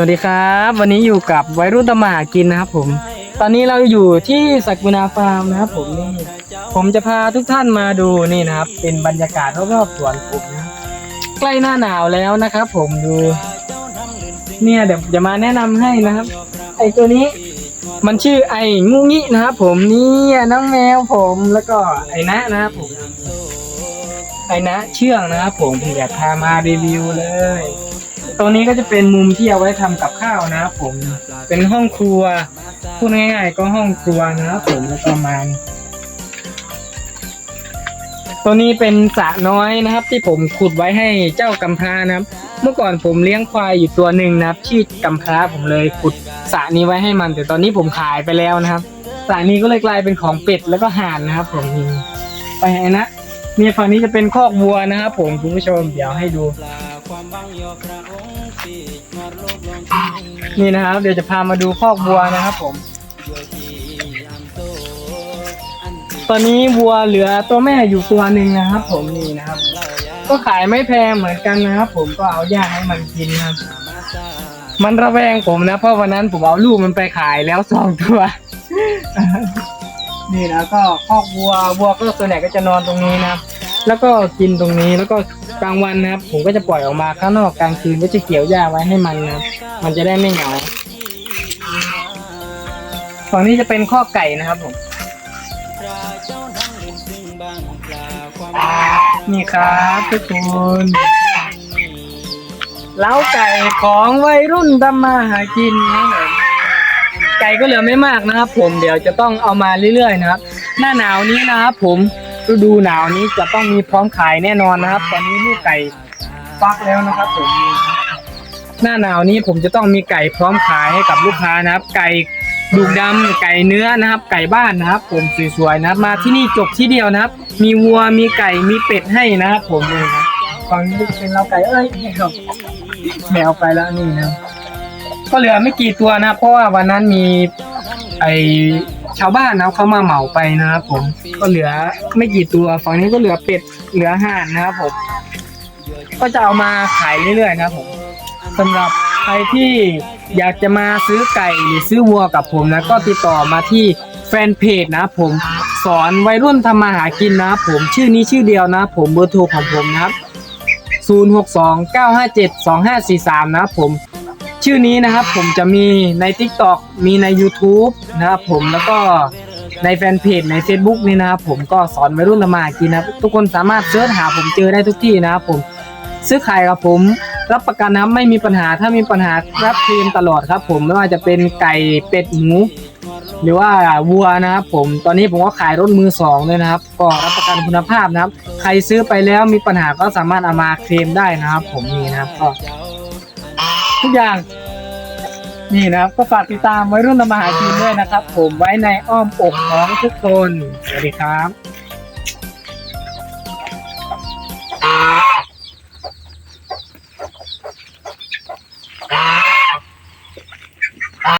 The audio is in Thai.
วัสดีครับ วันนี้อยู่กับวัยรุ่นตมาหากินนะครับผม ตอนนี้เราอยู่ที่สักุณาฟาร์มนะครับผมนี่ผมจะพาทุกท่านมาดูนี่นะครับ เป็นบรรยากาศรอบๆสวนผมนะใกล้หน้าหนาวแล้วนะครับ ผมดู เนี่ยเดี๋ยวจะมาแนะนำให้นะครับ ไอตัวนี้ มันชื่อไอ้งูงี้นะครับผมนี่น้องแมวผมแล้วก็ไอนะนะครับผมไอนะเชื่องนะครับผมอยากพามารีวิวเลย ตรงนี้ก็จะเป็นมุมที่เอาไว้ทำกับข้าวนะครับผม เป็นห้องครัว พูดง่ายๆก็ห้องครัวนะครับผมแล้วประมาณตัวนี้เป็นสระน้อยนะครับ ที่ผมขุดไว้ให้เจ้ากำพร้านะครับ เมื่อก่อนผมเลี้ยงควายอยู่ตัวหนึ่งนะครับชื่อกำพร้าผมเลยขุดสระนี้ไว้ให้มัน แต่ตอนนี้ผมขายไปแล้วนะครับสระนี้ก็เลยกลายเป็นของเป็ดแล้วก็ห่านนะครับ ผมไปนะเนี่ยฝั่งนี้จะเป็นคอกวัวนะครับ ผมคุณผู้ชมเดี๋ยวให้ดู นี่นะครับ เดี๋ยวจะพามาดูคอกวัวนะครับผม ตอนนี้วัวเหลือตัวแม่อยู่ตัวหนึ่งนะครับ ผมนี่นะครับ ก็ขายไม่แพงเหมือนกันนะครับ ผมก็เอาหญ้าให้มันกินนะครับ มันระแวงผมนะ เพราะวันนั้นผมเอาลูกมันไปขายแล้วสองตัว นี่นะก็คอกวัววัวก็ส่วนใหญ่ก็จะนอนตรงนี้นะครับ แล้วก็กินตรงนี้แล้วก็กลางวันนะครับ ผมก็จะปล่อยออกมาข้างนอกกลางคืนก็จะเกี่ยวหญ้าไว้ให้มันนะครับ มันจะได้ไม่เหงาฝั่งนี้จะเป็นข้อไก่นะครับผมนี่ครับทุกคนเล้าไก่ของวัยรุ่นทำมาหากินนะครับไก่ก็เหลือไม่มากนะครับ ผมเดี๋ยวจะต้องเอามาเรื่อยๆนะครับ หน้าหนาวนี้นะครับผม ฤดูหนาวนี้จะต้องมีพร้อมขายแน่นอนนะครับ ตอนนี้ลูกไก่ฟักแล้วนะครับผมหน้าหนาวนี้ผมจะต้องมีไก่พร้อมขายให้กับลูกค้านะครับ ไก่ดุกดำไก่เนื้อนะครับ ไก่บ้านนะครับ ผมสวยๆนะครับ มาที่นี่จบที่เดียวนะครับ มีวัวมีไก่มีเป็ดให้นะครับ ผมเลยครับฝั่งนี้เป็นเราไก่เอ้ยไม่ครับแมวไปแล้วนี่นะก็เหลือไม่กี่ตัวนะเพราะว่าวันนั้นมีไอ ชาวบ้านนะครับเขามาเหมาไปนะครับผมก็เหลือไม่กี่ตัวฝั่งนี้ก็เหลือเป็ดเหลือห่านนะครับผมก็จะเอามาขายเรื่อยๆนะครับผมสำหรับใครที่อยากจะมาซื้อไก่หรือซื้อวัวกับผมนะก็ติดต่อมาที่แฟนเพจนะครับผมสอนวัยรุ่นทำมาหากินนะครับผมชื่อนี้ชื่อเดียวนะครับผมเบอร์โทรของผมนะครับ 0629572543 นะครับผม ชื่อนี้นะครับผมจะมีใน TikTok มีใน YouTube นะครับผมแล้วก็ในแฟนเพจใน Facebook นี่นะครับผมก็สอนวัยรุ่นทำมากินนะทุกคนสามารถเสิร์ชหาผมเจอได้ทุกที่นะครับผมซื้อขายกับผมรับประกันนะครับไม่มีปัญหาถ้ามีปัญหารับเคลมตลอดครับ ผมไม่ว่าจะเป็นไก่เป็ดหมูหรือว่าวัวนะครับผมตอนนี้ผมก็ขายรถมือสองเลยนะครับ ก็รับประกันคุณภาพนะครับ ใครซื้อไปแล้วมีปัญหาก็สามารถเอามาเคลมได้นะครับ ผมนี่นะครับก็ทุกอย่าง นี่นะครับก็ฝากติดตามไว้รุ่นทำมาหากินด้วยนะครับ ผมไว้ในอ้อมอกของทุกคน สวัสดีครับ